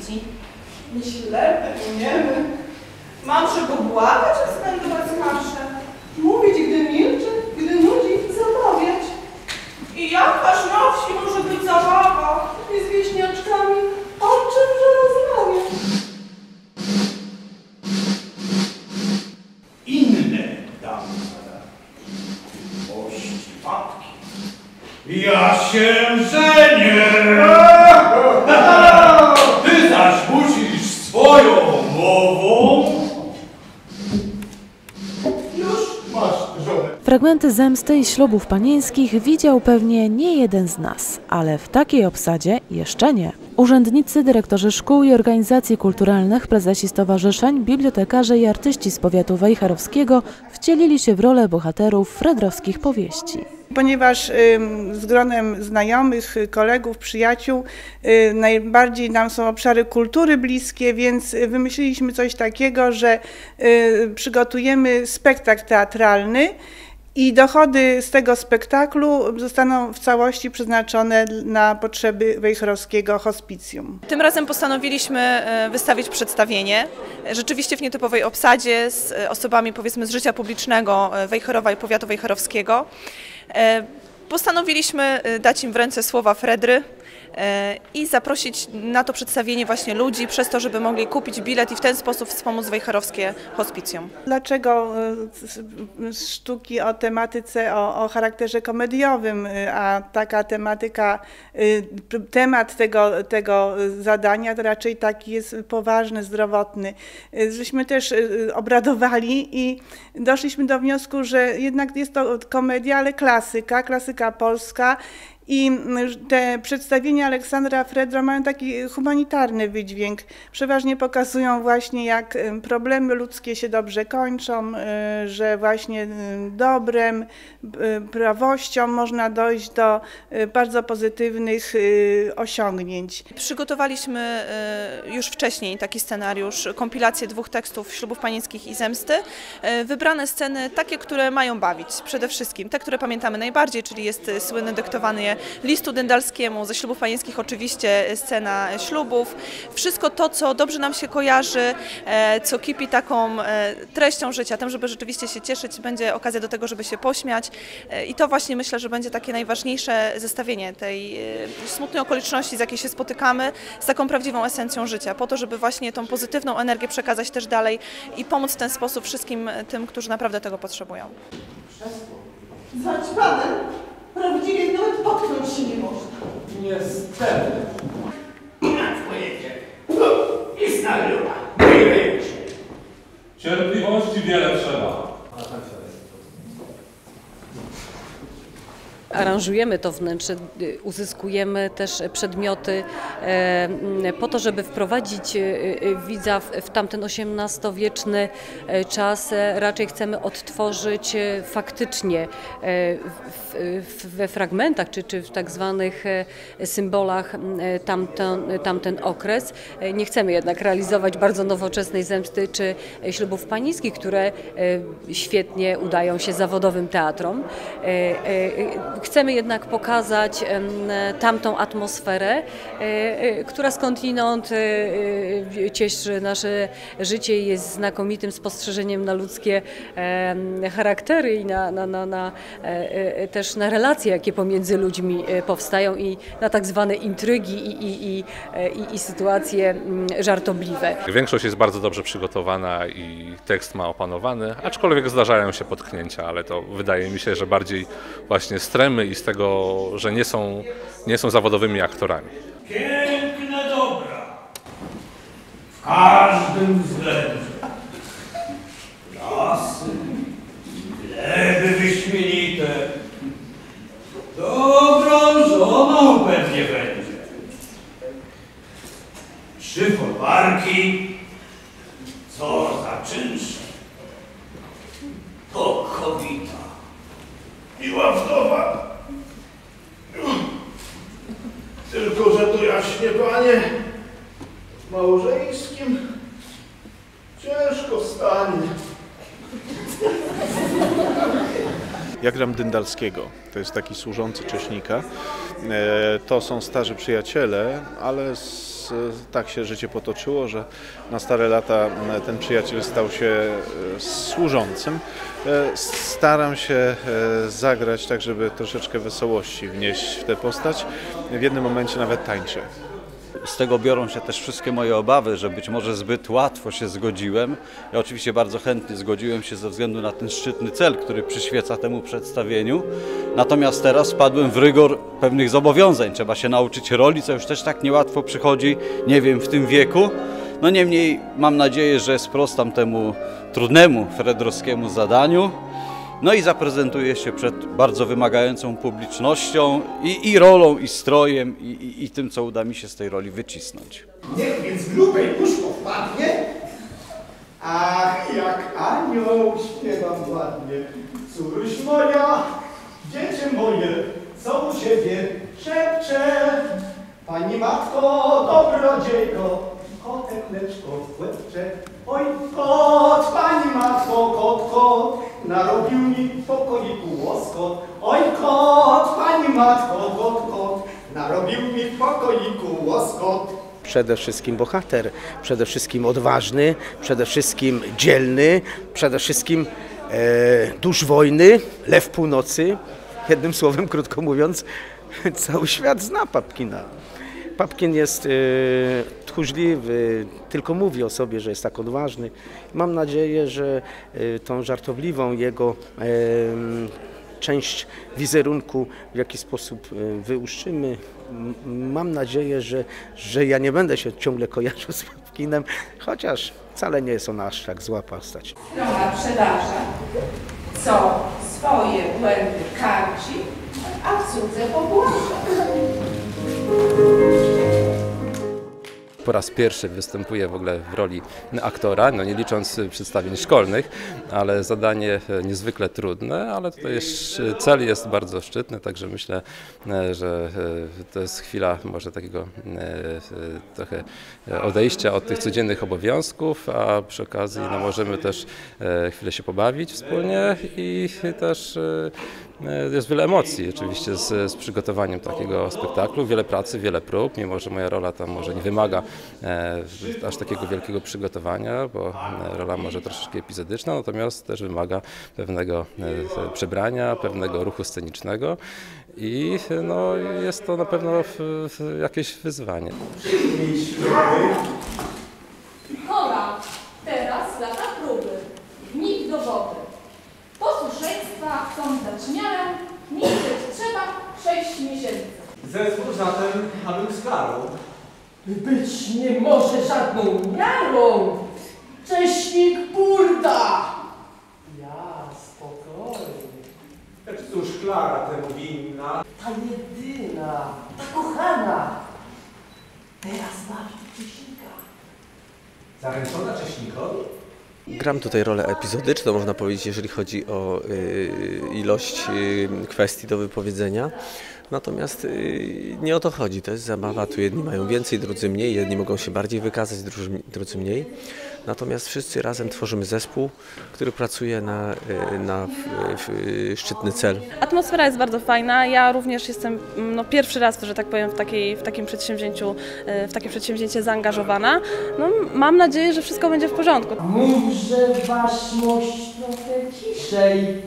Kici? Myślę, umiemy. Mam czego błagać, a skandować marsze. Mówić, gdy milczy, gdy nudzi, zamawiać. I jakaż na wsi może być zabawa? I z wieśniaczkami o czymże rozmawiać? inne damy miłości matki. Ja się żenię! żonę. Fragmenty zemsty i ślubów panieńskich widział pewnie nie jeden z nas, ale w takiej obsadzie jeszcze nie. Urzędnicy, dyrektorzy szkół i organizacji kulturalnych, prezesi stowarzyszeń, bibliotekarze i artyści z powiatu wejherowskiego wcielili się w rolę bohaterów fredrowskich powieści. Ponieważ z gronem znajomych, kolegów, przyjaciół y, najbardziej nam są obszary kultury bliskie, więc wymyśliliśmy coś takiego, że y, przygotujemy spektakl teatralny i dochody z tego spektaklu zostaną w całości przeznaczone na potrzeby wejherowskiego hospicjum. Tym razem postanowiliśmy e, wystawić przedstawienie, e, rzeczywiście w nietypowej obsadzie z e, osobami powiedzmy z życia publicznego Wejherowa i powiatu wejherowskiego. Postanowiliśmy e, dać im w ręce słowa Fredry e, i zaprosić na to przedstawienie właśnie ludzi przez to, żeby mogli kupić bilet i w ten sposób wspomóc wejherowskie hospicjum. Dlaczego y, sztuki o tematyce, o, o charakterze komediowym, y, a taka tematyka, y, temat tego, tego y, zadania to raczej taki jest poważny, zdrowotny. Y, Żeśmy też y, obradowali i doszliśmy do wniosku, że jednak jest to komedia, ale klasyka, klasyka polska. I mm, te przedstawienia Aleksandra Fredro mają taki humanitarny wydźwięk. Przeważnie pokazują właśnie, jak em, problemy ludzkie się dobrze kończą, y, że właśnie dobrem, y, prawością można dojść do y, bardzo pozytywnych osiągnięć. Przygotowaliśmy już wcześniej taki scenariusz, kompilację dwóch tekstów ślubów panieńskich i zemsty. Wybrane sceny takie, które mają bawić przede wszystkim. Te, które pamiętamy najbardziej, czyli jest słynny dyktowany listu dyndalskiemu, ze ślubów panieńskich oczywiście e, scena ślubów. Wszystko to, co dobrze nam się kojarzy, e, co kipi taką e, treścią życia, tym, żeby rzeczywiście się cieszyć, będzie okazja do tego, żeby się pośmiać. E, I to właśnie myślę, że będzie takie najważniejsze zestawienie tej e, smutnej okoliczności, z jakiej się spotykamy, z taką prawdziwą esencją życia, po to, żeby właśnie tą pozytywną energię przekazać też dalej i pomóc w ten sposób wszystkim e, tym, którzy naprawdę tego potrzebują. Zwać panem, prawdziwie nawet potknąć się nie można. Niestety. Jak pojedzie? I znagrywa. Największy. Cierpliwości wiele trzeba. Aranżujemy to wnętrze, y, uzyskujemy też przedmioty e, po to, żeby wprowadzić y, y, widza w, tamten XVIII-wieczny e, czas. E, Raczej chcemy odtworzyć faktycznie we fragmentach czy, czy w tak zwanych symbolach tamten, tamten okres. Nie chcemy jednak realizować bardzo nowoczesnej zemsty czy ślubów panieńskich, które świetnie udają się zawodowym teatrom. E, Chcemy jednak pokazać em, tamtą atmosferę, e, e, która skądinąd e, e, cieszy nasze życie i jest znakomitym spostrzeżeniem na ludzkie charaktery i na, na, na, na, e, e, też na relacje, jakie pomiędzy ludźmi e, powstają i na tak zwane intrygi i, i, i, e, i, sytuacje żartobliwe. Większość jest bardzo dobrze przygotowana i tekst ma opanowany, aczkolwiek zdarzają się potknięcia, ale to wydaje mi się, że bardziej właśnie z tremy i z tego, że nie są, nie są zawodowymi aktorami. Piękne dobra. W każdym względzie. Lasy, gleby wyśmienite. Dobrą żoną pewnie będzie. Trzy folwarki. Co za czynsz. To kobita. Miła wdowa. Tylko, że panie, małżeńskim ciężko stanie. Ja gram Dyndalskiego, to jest taki służący Cześnika. E, To są starzy przyjaciele, ale z tak się życie potoczyło, że na stare lata e, ten przyjaciel stał się e, służącym. Staram się zagrać tak, żeby troszeczkę wesołości wnieść w tę postać. W jednym momencie nawet tańczę. Z tego biorą się też wszystkie moje obawy, że być może zbyt łatwo się zgodziłem. Ja oczywiście bardzo chętnie zgodziłem się ze względu na ten szczytny cel, który przyświeca temu przedstawieniu. Natomiast teraz wpadłem w rygor pewnych zobowiązań. Trzeba się nauczyć roli, co już też tak niełatwo przychodzi, nie wiem, w tym wieku. No niemniej mam nadzieję, że sprostam temu trudnemu fredrowskiemu zadaniu. No i zaprezentuję się przed bardzo wymagającą publicznością i, i rolą, i strojem, i, i, i tym, co uda mi się z tej roli wycisnąć. Niech więc grubej puszko wpadnie. Ach, jak anioł śpiewam ładnie. Córuś moja, dziecię moje, co u ciebie szepcze? Pani matko, dobrodziejko, kotek leczko łepcze. Oj, kot, pani matko, kot, kot, narobił mi w pokoiku łoskot. Oj, kot, pani matko, kot, kot, narobił mi w pokoiku łoskot. przede wszystkim bohater, przede wszystkim odważny, przede wszystkim dzielny, przede wszystkim e, dusz wojny, lew północy. Jednym słowem, krótko mówiąc, cały świat zna Papkina. Papkin jest e, tchórzliwy, tylko mówi o sobie, że jest tak odważny. Mam nadzieję, że e, tą żartobliwą jego część wizerunku w jakiś sposób e, wyłuszczymy. Mam nadzieję, że, że ja nie będę się ciągle kojarzył z Papkinem, chociaż wcale nie jest ona aż tak zła postać. Strona przedarza, co swoje błędy karci, a w cudze pobłądza. Po raz pierwszy występuję w ogóle w roli aktora, no nie licząc przedstawień szkolnych, ale zadanie niezwykle trudne, ale tutaj jest, cel jest bardzo szczytny, także myślę, że e, to jest chwila może takiego e, e, trochę odejścia od tych codziennych obowiązków, a przy okazji no, możemy też chwilę się pobawić wspólnie i też Jest wiele emocji oczywiście z, z przygotowaniem takiego spektaklu, wiele pracy, wiele prób, mimo że moja rola tam może nie wymaga aż takiego wielkiego przygotowania, bo e, rola może troszeczkę epizodyczna, natomiast też wymaga pewnego e, przebrania, pewnego ruchu scenicznego i e, no, jest to na pewno jakieś wyzwanie. Kora, teraz lata próby. Nikt do wody. Posłuszeństwa chcą dać miarę, milczeć trzeba sześć miesięcy. Zezwól zatem, abym z Klarą. Być nie może żadną miarą! Cześnik burda! Ja, spokojnie. Lecz cóż Klara temu winna? Ta jedyna, ta kochana. Teraz masz cześnika. Zaręczona Cześnikowi? Gram tutaj rolę epizodyczną, można powiedzieć, jeżeli chodzi o y, ilość y, kwestii do wypowiedzenia. Natomiast y, nie o to chodzi, to jest zabawa, tu jedni mają więcej, drudzy mniej, jedni mogą się bardziej wykazać, drudzy, mniej. Natomiast wszyscy razem tworzymy zespół, który pracuje na, y, na w, w, szczytny cel. Atmosfera jest bardzo fajna. Ja również jestem mm, no, pierwszy raz, że tak powiem, w, takiej, w takim przedsięwzięciu, w takie przedsięwzięcie zaangażowana. No, mam nadzieję, że wszystko będzie w porządku. Mówże waszmość trochę ciszej.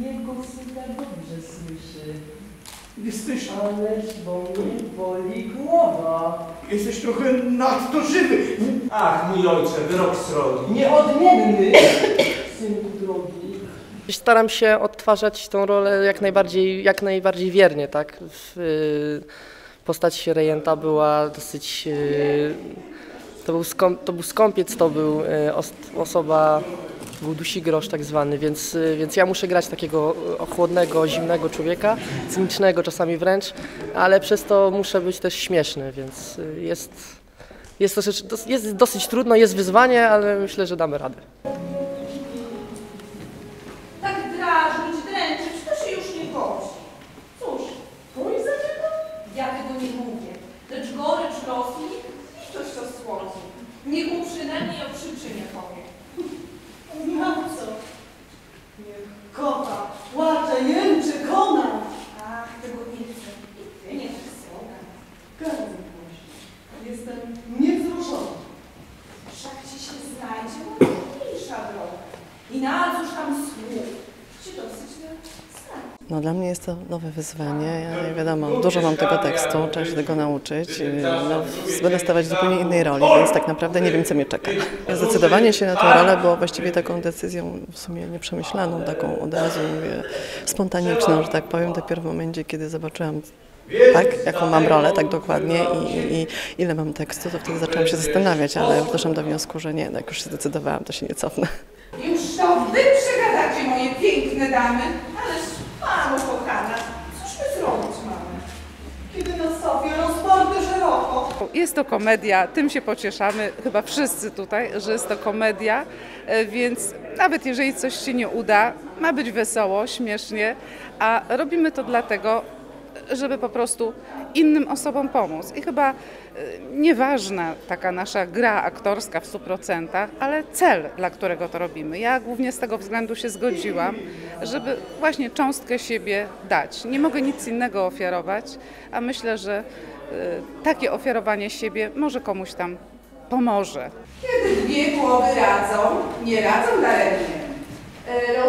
Jego tak dobrze słyszy. Jesteś, Ależ bo mnie boli głowa. jesteś trochę nadto żywy. Ach, mój ojcze, wyrok srogi. Nieodmienny, synku drogi. Staram się odtwarzać tą rolę jak najbardziej, jak najbardziej wiernie, tak? W, y, postać rejenta była dosyć... y, To był, skąp, to był skąpiec, to był y, os, osoba, był dusigrosz tak zwany, więc, y, więc ja muszę grać takiego y, chłodnego, zimnego człowieka, cynicznego czasami wręcz, ale przez to muszę być też śmieszny, więc y, jest, jest, dosyć, dos- jest dosyć trudno, jest wyzwanie, ale myślę, że damy radę. Tak drażnić, dręczyć, to się już nie godzi. Cóż, pójdź za tego? Ja tego nie mówię. Lecz gorycz losu, litość to słodzi. Niech mu przynajmniej o przyczynie powie. Na co? Niech kota płacze, jęczy, kona. Ach, tego nie chcę. I ty nie tak słowa. Bardzo proszę. jestem niewzruszony. Wszak ci się znajdzie łatwiejsza droga. I na cóż tam słów? Ci dosyć znajdzie. No, dla mnie jest to nowe wyzwanie. Ja, wiadomo, dużo mam tego tekstu, trzeba się tego nauczyć. No, będę stawać w zupełnie innej roli, więc tak naprawdę nie wiem, co mnie czeka. Zdecydowanie się na tę rolę było właściwie taką decyzją w sumie nieprzemyślaną, taką od razu mówię, spontaniczną, że tak powiem, dopiero w momencie, kiedy zobaczyłam tak, jaką mam rolę, tak dokładnie i, i, ile mam tekstu, to wtedy zaczęłam się zastanawiać, ale doszłam do wniosku, że nie, no jak już się zdecydowałam, to się nie cofnę. Już to wy przegadacie, moje piękne damy. Ależ, mamo kochana, cóż my zrobić mamy? Kiedy na sobie rozporty Jest to komedia, tym się pocieszamy, chyba wszyscy tutaj, że jest to komedia, e, więc nawet jeżeli coś się nie uda, ma być wesoło, śmiesznie, a robimy to dlatego, żeby po prostu innym osobom pomóc. I chyba e, nieważna taka nasza gra aktorska w 100%, ale cel, dla którego to robimy. Ja głównie z tego względu się zgodziłam, żeby właśnie cząstkę siebie dać. Nie mogę nic innego ofiarować, a myślę, że takie ofiarowanie siebie może komuś tam pomoże. Kiedy dwie głowy radzą, nie radzą daremnie. E,